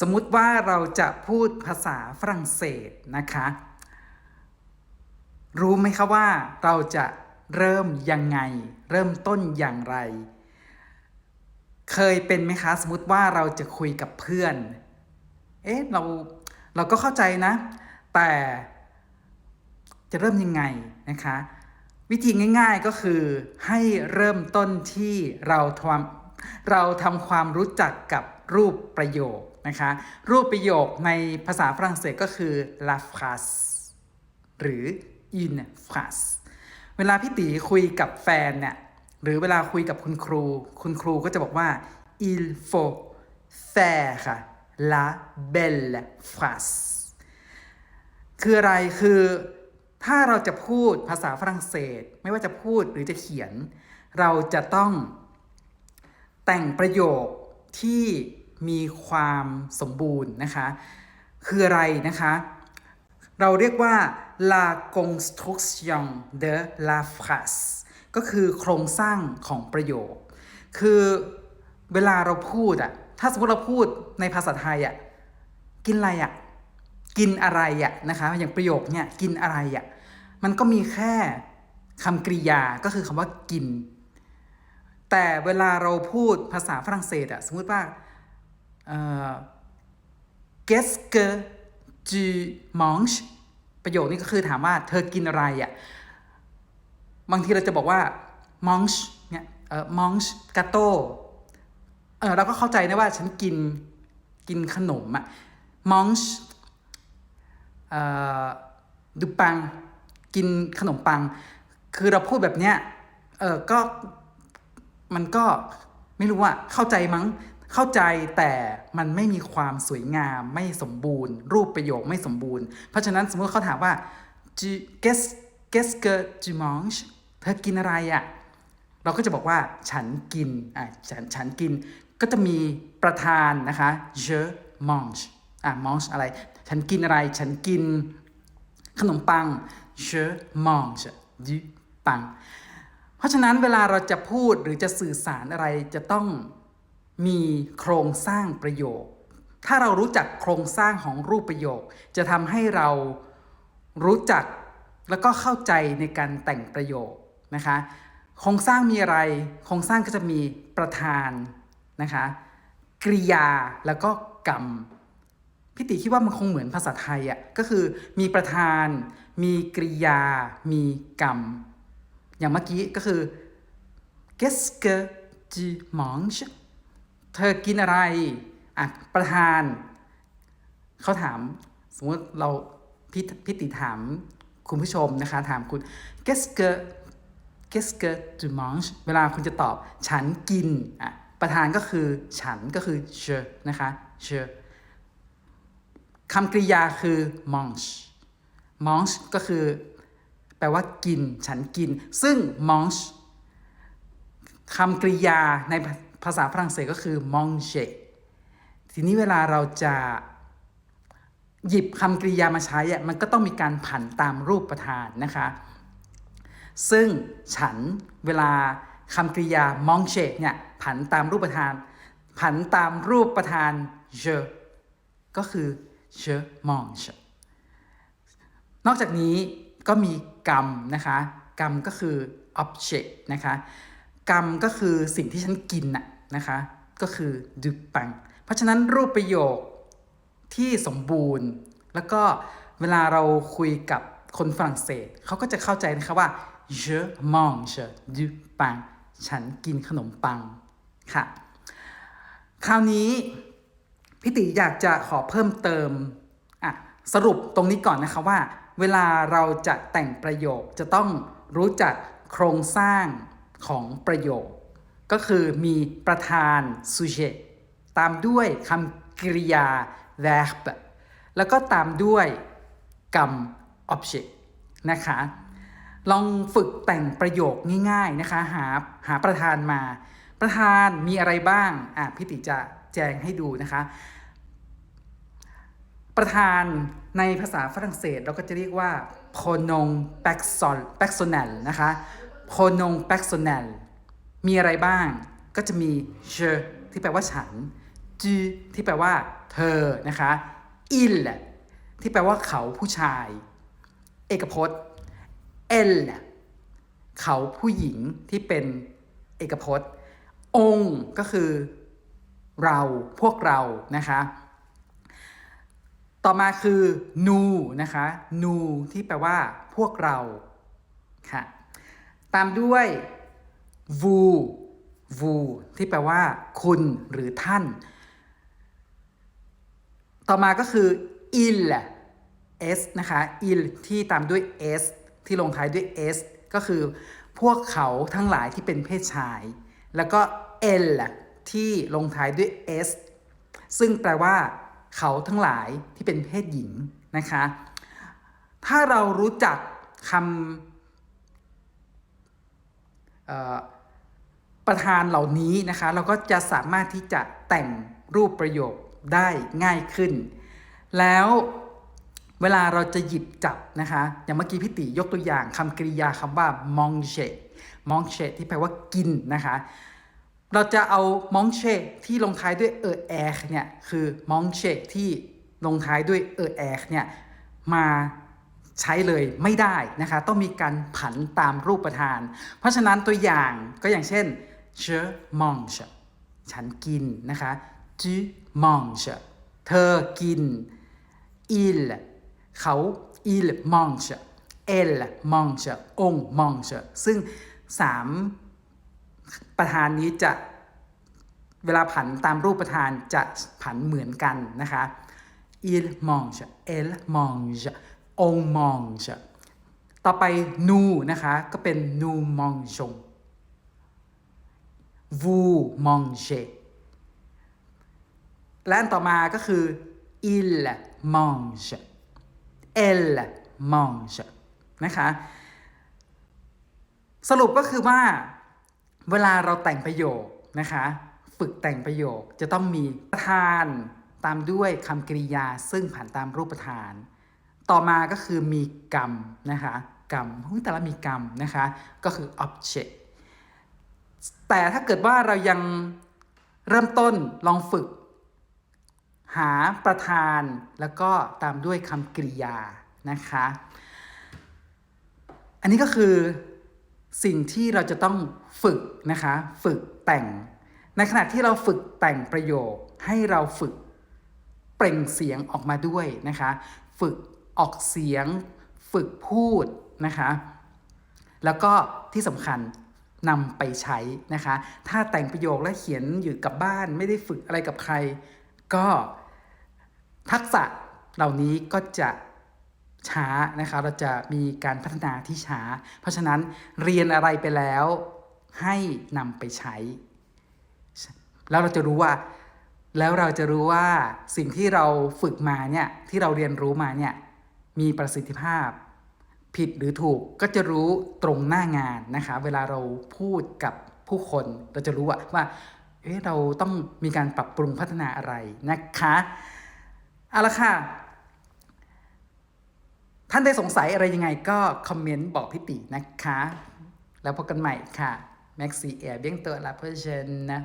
สมมุติว่าเราจะพูดภาษาฝรั่งเศสนะคะ รู้ไหมคะว่าเราจะเริ่มยังไง เริ่มต้นอย่างไร เคยเป็นไหมคะ สมมติว่าเราจะคุยกับเพื่อน เอ๊ะเราเราก็เข้าใจนะ แต่จะเริ่มยังไงนะคะ วิธีง่าย ๆก็คือให้เริ่มต้นที่เราทำเราทำความรู้จักกับรูปประโยค นะคะ รูปประโยคในภาษาฝรั่งเศสก็คือ la phrase หรือ une phrase เวลาพี่ตีคุยกับแฟนเนี่ย หรือเวลาคุยกับคุณครู คุณครูก็จะบอกว่า il faut faire la belle phrase คืออะไรคือถ้าเราจะพูดภาษาฝรั่งเศส ไม่ว่าจะพูดหรือจะเขียน เราจะต้องแต่งประโยคที่ มีความสมบูรณ์นะคะ คืออะไรนะคะ เราเรียกว่า la construction de la phrase ก็คือโครงสร้างของประโยค คือเวลาเราพูดอะถ้าสมมติเราพูดในภาษาไทยอะกินอะไรอะกินอะไรอะนะคะ อย่างประโยคเนี่ยกินอะไรอะมันก็มีแค่คำกริยาก็คือคำว่ากิน แต่เวลาเราพูดภาษาฝรั่งเศสอะสมมติว่า เอ่อ qu'est-ce que tu manges ประโยคนี้ก็คือถามว่าเธอกินอะไรอะ่ะบางทีเราจะบอกว่า mange เนี่ยเออ mange gâteau เออเราก็เข้าใจนะว่าฉันกินกินขนมอะ mange เอ่อดูปังกินขนมปัง คือเราพูดแบบเนี้ยเออก็มันก็ไม่รู้ว่าเข้าใจมั้ง เข้าใจแต่มันไม่มีความสวยงามไม่สมบูรณ์ รูปประโยคไม่สมบูรณ์ เพราะฉะนั้นสมมติเขาถามว่า tu qu'est qu'est-ce que tu manges เธอกินอะไรอะ่ะเราก็จะบอกว่าฉันกินอะฉันฉันกินก็จะมีประธานนะคะ je mange อะ mange อะไร ฉันกินอะไร ฉันกิน ขนมปัง je mange du pain เพราะฉะนั้นเวลาเราจะพูดหรือจะสื่อสารอะไรจะต้อง มีโครงสร้างประโยค ถ้าเรารู้จักโครงสร้างของรูปประโยค จะทำให้เรารู้จักแล้วก็เข้าใจในการแต่งประโยคนะคะ โครงสร้างมีอะไร โครงสร้างก็จะมีประธานนะคะกริยาแล้วก็กรรมพี่ติคิดว่ามันคงเหมือนภาษาไทยอะ่ะก็คือมีประธาน มีกริยา มีกรรม อย่างเมื่อกี้ก็คือ qu'est-ce que tu manges เธอกินอะไรอะประธาน เขาถาม สมมติเราพี่พี่ติถามคุณผู้ชมนะคะ ถามคุณ q u e s t e q u e s t e t o mange เวลาคุณจะตอบ ฉันกินอะประธานก็คือฉันก็คือ je นะคะ je คำกริยาคือ mange mange ก็คือ แปลว่ากิน ฉันกิน ซึ่ง mange คำกริยาใน ภาษาฝรั่งเศสก็คือ manger ทีนี้เวลาเราจะหยิบคำกริยามาใช้อะมันก็ต้องมีการผันตามรูปประธานนะคะ ซึ่งฉันเวลาคำกริยา manger เนี่ยผันตามรูปประธาน ผันตามรูปประธาน je ก็คือ je mange นอกจากนี้ก็มีกรรมนะคะ กรรมก็คือ object นะคะ กรรมก็คือสิ่งที่ฉันกินน่ะนะคะ ก็คือ du pain เพราะฉะนั้นรูปประโยคที่สมบูรณ์ แล้วก็เวลาเราคุยกับคนฝรั่งเศสเขาก็จะเข้าใจนะคะว่า je mange du pain ฉันกินขนมปังค่ะ คราวนี้พี่ติอยากจะขอเพิ่มเติมอะสรุปตรงนี้ก่อนนะคะว่า เวลาเราจะแต่งประโยคจะต้องรู้จักโครงสร้าง ของประโยค ก็คือมีประธาน sujet ตามด้วยคำกริยา verb แล้วก็ตามด้วยกรรม object นะคะ ลองฝึกแต่งประโยคง่ายๆนะคะ หาหาประธานมา ประธานมีอะไรบ้าง อะพี่ติจะแจงให้ดูนะคะ ประธานในภาษาฝรั่งเศสเราก็จะเรียกว่า pronom person personnel นะคะ pronom personnel มีอะไรบ้าง ก็จะมี je ที่แปลว่าฉันจืที่แปลว่า เธอนะคะ il ที่แปลว่าเขาผู้ชาย เอกพจน์ elle เขาผู้หญิงที่เป็นเอกพจน์ องก็คือเราพวกเรานะคะ ต่อมาคือนูนะคะนูที่แปลว่าพวกเราค่ะ ตามด้วยวูวูที่แปลว่า คุณหรือท่าน ต่อมาก็คือ il s นะคะ il ที่ตามด้วย s ที่ลงท้ายด้วย s ก็คือพวกเขาทั้งหลายที่เป็นเพศชาย แล้วก็ l ที่ลงท้ายด้วย s ซึ่งแปลว่า เขาทั้งหลายที่เป็นเพศหญิงนะคะ ถ้าเรารู้จักคำ ประธานเหล่านี้นะคะเราก็จะสามารถที่จะแต่งรูปประโยคได้ง่ายขึ้น แล้วเวลาเราจะหยิบจับนะคะอย่างเมื่อกี้พี่ติยกตัวอย่างคำกริยาคำว่า manger manger ที่แปลว่ากินนะคะเราจะเอา manger ที่ลงท้ายด้วย er er เนี่ยคือ manger ที่ลงท้ายด้วย er er เนี่ยมา ใช้เลยไม่ได้นะคะต้องมีการผันตามรูปประธาน เพราะฉะนั้นตัวอย่างก็อย่างเช่น je mange ฉันกินนะคะ tu manges เธอกิน il เขา il mange elle mange on mange ซึ่งสามประธานนี้จะเวลาผันตามรูปประธานจะผันเหมือนกันนะคะ il mange elle mange on mange ต่อไป nous นะคะ ก็เป็น nous mangeons vous mangez และอันต่อมาก็คือ il mange elle mange นะคะ สรุปก็คือว่า เวลาเราแต่งประโยคนะคะ ฝึกแต่งประโยคจะต้องมีประธานตามด้วยคำกริยาซึ่งผ่านตามรูปประธาน ต่อมาก็คือมีกรรมนะคะกรรมเฮ้ยแต่ละมีกรรมนะคะก็คือ object แต่ถ้าเกิดว่าเรายังเริ่มต้นลองฝึก หาประธานแล้วก็ตามด้วยคำกริยานะคะ อันนี้ก็คือสิ่งที่เราจะต้องฝึกนะคะ ฝึกแต่ง ในขณะที่เราฝึกแต่งประโยคให้เราฝึกเปล่งเสียงออกมาด้วยนะคะ ฝึก ออกเสียงฝึกพูดนะคะ แล้วก็ที่สำคัญนำไปใช้นะคะ ถ้าแต่งประโยคและเขียนอยู่กับบ้านไม่ได้ฝึกอะไรกับใคร ก็ทักษะเหล่านี้ก็จะช้านะคะ เราจะมีการพัฒนาที่ช้า เพราะฉะนั้นเรียนอะไรไปแล้วให้นำไปใช้ แล้วเราจะรู้ว่า แล้วเราจะรู้ว่าสิ่งที่เราฝึกมาเนี่ย ที่เราเรียนรู้มาเนี่ย มีประสิทธิภาพ ผิดหรือถูกก็จะรู้ตรงหน้างานนะคะ เวลาเราพูดกับผู้คนเราจะรู้ว่าว่าเอ๊ะเราต้องมีการปรับปรุงพัฒนาอะไรนะคะเอาละค่ะ ท่านได้สงสัยอะไรยังไงก็คอมเมนต์บอกพี่ตินะคะ แล้วพบกันใหม่ค่ะแม็กซี่แอร์เบี้ยงตัวลาเพอร์เชนนะ